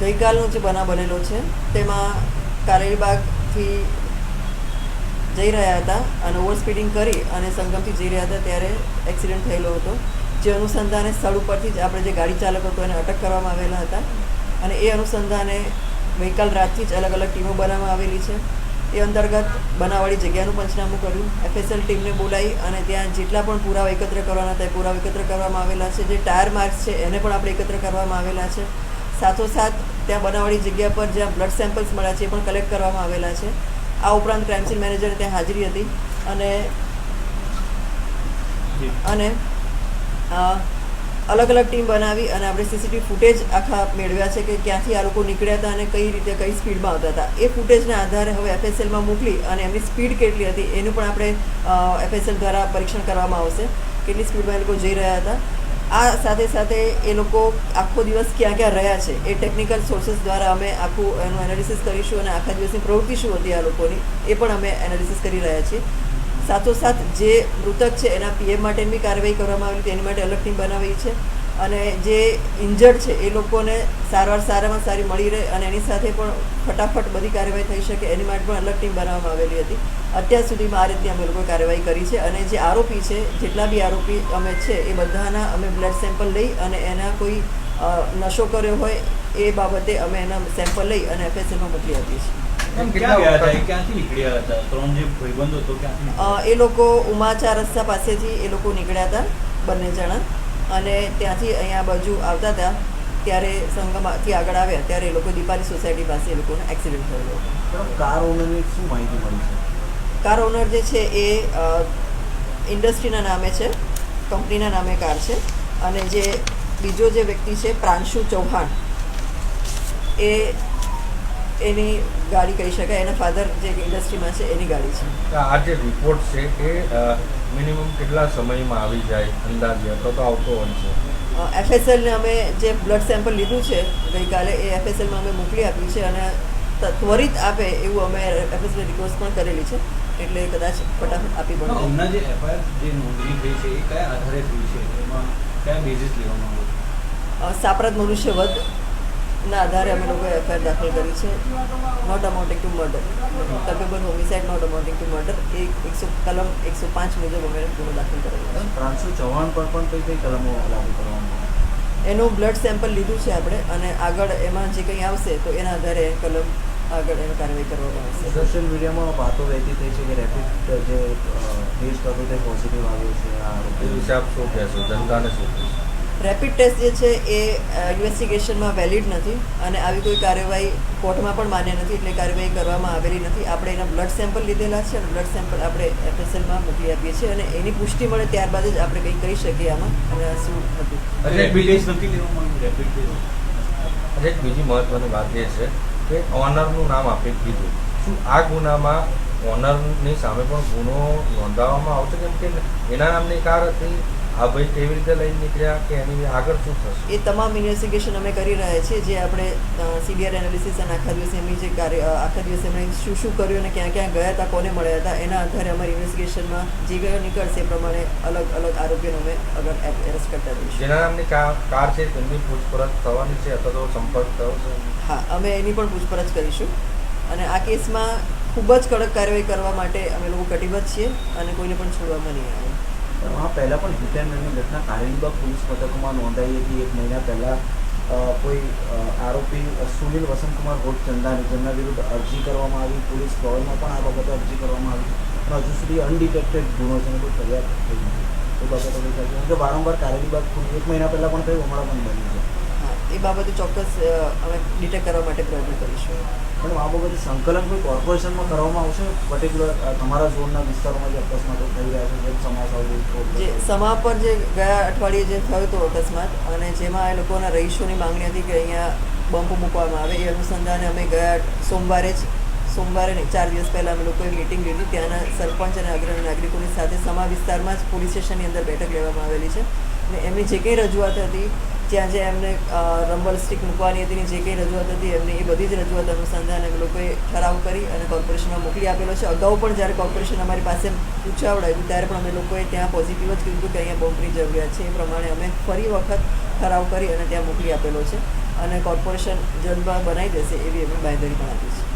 ગઈકાલનો જે બનાવ બનેલો છે, તેમાં કારેલીબાગથી જઈ રહ્યા હતા અને ઓવર સ્પીડિંગ કરી અને સંગમથી જઈ રહ્યા હતા ત્યારે એક્સિડન્ટ થયેલો હતો. જે અનુસંધાને સ્થળ ઉપરથી જ આપણે જે ગાડી ચાલક હતો એને અટક કરવામાં આવેલા હતા અને એ અનુસંધાને ગઈકાલ રાતથી જ અલગ અલગ ટીમો બનાવવામાં આવેલી છે. એ અંતર્ગત બનાવવાળી જગ્યાનું પંચનામું કર્યું. એફએસએલ ટીમને બોલાવી અને ત્યાં જેટલા પણ પુરાવા એકત્ર કરવાના હતા એ પુરાવા એકત્ર કરવામાં આવેલા છે. જે ટાયર માર્ક્સ છે એને પણ આપણે એકત્ર કરવામાં આવેલા છે. સાથોસાથ ત્યાં બનાવવાની જગ્યા પર જ્યાં બ્લડ સેમ્પલ્સ મળ્યા છે એ પણ કલેક્ટ કરવામાં આવેલા છે. આ ઉપરાંત ક્રાઇમ સીન મેનેજર ત્યાં હાજરી હતી અને અને અલગ અલગ ટીમ બનાવી અને આપણે સીસીટીવી ફૂટેજ આખા મેળવ્યા છે કે ક્યાંથી આ લોકો નીકળ્યા હતા અને કઈ રીતે કઈ સ્પીડમાં આવતા હતા. એ ફૂટેજના આધારે હવે એફએસએલમાં મોકલી અને એમની સ્પીડ કેટલી હતી એનું પણ આપણે એફએસએલ દ્વારા પરીક્ષણ કરવામાં આવશે. કેટલી સ્પીડમાં એ લોકો જઈ રહ્યા હતા. આ સાથે સાથે એ લોકો આખો દિવસ ક્યાં ક્યાં રહ્યા છે એ ટેકનિકલ સોર્સિસ દ્વારા અમે આખું એનું એનાલિસિસ કરીશું અને આખા દિવસની પ્રવૃત્તિ શું હતી આ લોકોની એ પણ અમે એનાલિસિસ કરી રહ્યા છીએ. સાથોસાથ જે મૃતક છે એના પીએમ માટેની બી કાર્યવાહી કરવામાં આવેલી, તેની માટે અલગ ટીમ બનાવી છે. અને જે ઇન્જર્ડ છે એ લોકોને સારવાર સારામાં સારી મળી રહે અને એની સાથે પણ ફટાફટ બધી કાર્યવાહી થઈ શકે એની માટે પણ અલગ ટીમ બનાવવામાં આવેલી હતી. અત્યાર સુધીમાં આ રીતની અમે લોકોએ કાર્યવાહી કરી છે અને જે આરોપી છે જેટલા બી આરોપી અમે છે એ બધાના અમે બ્લડ સેમ્પલ લઈ અને એના કોઈ નશો કર્યો હોય એ બાબતે અમે એના સેમ્પલ લઈ અને એફએસએલમાં મોકલી આપીએ છીએ? એ લોકો ઉમાચા રસ્તા પાસેથી એ લોકો નીકળ્યા હતા બંને જણા. અને ત્યાંથી અહીંયા બાજુ આવતા હતા ત્યારે સંગમથી આગળ આવ્યા ત્યારે એ લોકો દીપાલી સોસાયટી પાસે એ લોકોનો એક્સિડન્ટ થયેલો કાર ઓનરની શું માહિતી મળી છે? કાર ઓનર જે છે એ ઇન્ડસ્ટ્રીના નામે છે કંપનીના નામે કાર છે અને જે બીજો જે વ્યક્તિ છે પ્રાંશુ ચૌહાણ એ એની ગાડી કહી શકાય એના ફાધર જે ઇન્ડસ્ટ્રીમાં છે એની ગાડી છે. આ જે રિપોર્ટ છે એ મિનિમમ કેટલા સમયમાં આવી જાય અંદાજે? અથવા તો આવતો હોય છે? એફએસએલને અમે જે બ્લડ સેમ્પલ લીધું છે ગઈકાલે એ એફએસએલમાં અમે મોકલી આપ્યું છે અને ત- ત્વરિત આપે એવું અમે એફએસએલ રિક્વેસ્ટ પણ કરેલી છે. એટલે કદાચ ફટાફટ આપી પણ પણ હમણાં જે એફઆઈઆર જે નોંધણી થઈ છે એ કયા આધારે થઈ છે? એમાં કયા બેઝિસ લેવામાં આવ્યો છે? સાપરાધ વધના આધારે અમે લોકોએ એફઆઈઆર દાખલ કરી છે. Not amounting to murder culpable homicide not amounting to murder એ એકસો કલમ એકસો પાંચ મુજબ અમે ગુનો દાખલ કર્યો ત્રણસો ચૌહાણ પર પણ કઈ કઈ કલમો લાગુ કરવામાં એનું બ્લડ સેમ્પલ લીધું છે આપણે અને આગળ એમાં જે કંઈ આવશે તો એના આધારે કલમ આગળ એની કાર્યવાહી કરવામાં આવશે. સોશિયલ મીડિયામાં વાતો વહેતી થઈ છે કે રેપિડ જે ટેસ્ટ હતો તે પોઝિટિવ આવ્યો છે આ એ વિશે આપ શું કહેશો? જનતાને શું કહેશો? રેપિડ ટેસ્ટ જે છે એ ઇન્વેસ્ટિગેશનમાં વેલિડ નથી અને આવી કોઈ કાર્યવાહી કોર્ટમાં પણ માન્ય નથી એટલે કાર્યવાહી કરવામાં આવેલી નથી. આપણે એના બ્લડ સેમ્પલ લીધેલા છે અને બ્લડ સેમ્પલ આપણે એફએસએલમાં મોકલી આપીએ છીએ અને એની પુષ્ટિ મળે ત્યારબાદ જ આપણે કંઈ કહી શકીએ આમાં અને શું હતું. એક બીજી મહત્વની વાત એ છે કે ઓનરનું નામ આપે કીધું. શું આ ગુનામાં ઓનરની સામે પણ ગુનો નોંધાવવામાં આવશે કેમ કે એના નામની કાર હતી? આ ભાઈ કેવી રીતે લઈને નીકળ્યા કે એની આગળ શું થશે? એ તમામ ઇન્વેસ્ટિગેશન અમે કરી રહ્યા છીએ. જે આપણે સીબીઆર એનાલિસિસ અને આખા દિવસે એમની જે કાર્ય આખા દિવસે એમણે શું શું કર્યું અને ક્યાં ક્યાં ગયા હતા કોને મળ્યા હતા એના આધારે અમારી ઇન્વેસ્ટિગેશનમાં જે ગયો નીકળશે એ પ્રમાણે અલગ અલગ આરોપીઓને અમે આગળ એરેસ્ટ કરતા રહીશું જેના નામની કાર છે તેમની પૂછપરછ થવાની છે અથવા તો સંપર્ક થયો છે? હા અમે એની પણ પૂછપરછ કરીશું. અને આ કેસમાં ખૂબ જ કડક કાર્યવાહી કરવા માટે અમે લોકો કટિબદ્ધ છીએ અને કોઈને પણ છોડવામાં નહીં આવે. આ પહેલાં પણ હિટ એન્ડ રનની ઘટના કારેલીબાગ પોલીસ મથકમાં નોંધાઈ હતી. એક મહિના પહેલાં કોઈ આરોપી સુનિલ વસંતકુમાર ભોટ ચંદાની જેમના વિરુદ્ધ અરજી કરવામાં આવી. પોલીસ ભવનમાં પણ આ બાબતે અરજી કરવામાં આવી. પણ હજુ સુધી અનડિટેક્ટેડ ગુનો છે કોઈ ફરિયાદ થઈ નથી. એ કે વારંવાર કારેલીબાગ ખુલી એક મહિના પહેલાં પણ થયું, હમણાં પણ બન્યું છે. એ બાબતે ચોક્કસ અમે ડિટેક્ટ કરવા માટે પ્રયત્ન કરીશું. પણ આ બાબતે સંકલન કોઈ કોર્પોરેશનમાં કરવામાં આવશે? પર્ટિક્યુલર તમારા ઝોનના વિસ્તારોમાં જે અકસ્માતો થઈ રહ્યા છે જેમ સમાસ જે સમા પર જે ગયા અઠવાડિયે જે થયો હતો અકસ્માત અને જેમાં એ લોકોના રહીશોની માંગણી હતી કે અહીંયા બમ્પ મૂકવામાં આવે એ અનુસંધાને અમે ગયા સોમવારે જ સોમવારે નહીં ચાર દિવસ પહેલાં અમે લોકોએ મિટિંગ લીધી. ત્યાંના સરપંચ અને અગ્રણી નાગરિકોની સાથે સમા વિસ્તારમાં જ પોલીસ સ્ટેશનની અંદર બેઠક લેવામાં આવેલી છે. અને એમની જે કંઈ રજૂઆત હતી, ત્યાં જે એમને રંબલ સ્ટિક મૂકવાની હતી જે કંઈ રજૂઆત હતી, એમની એ બધી જ રજૂઆત અનુસંધાન અમે લોકોએ ઠરાવ કરી અને કોર્પોરેશનમાં મોકલી આપેલો છે. અગાઉ પણ જ્યારે કોર્પોરેશન અમારી પાસે પૂછાવડાવ્યું ત્યારે પણ અમે લોકોએ ત્યાં પોઝિટિવ જ કીધું કે અહીંયા બોમ્બની જરૂરિયાત છે. એ પ્રમાણે અમે ફરી વખત ઠરાવ કરી અને ત્યાં મોકલી આપેલો છે. અને કોર્પોરેશન જલ્દમાં બનાવી દેશે એવી અમે બાંયધરી પણ આપી છે.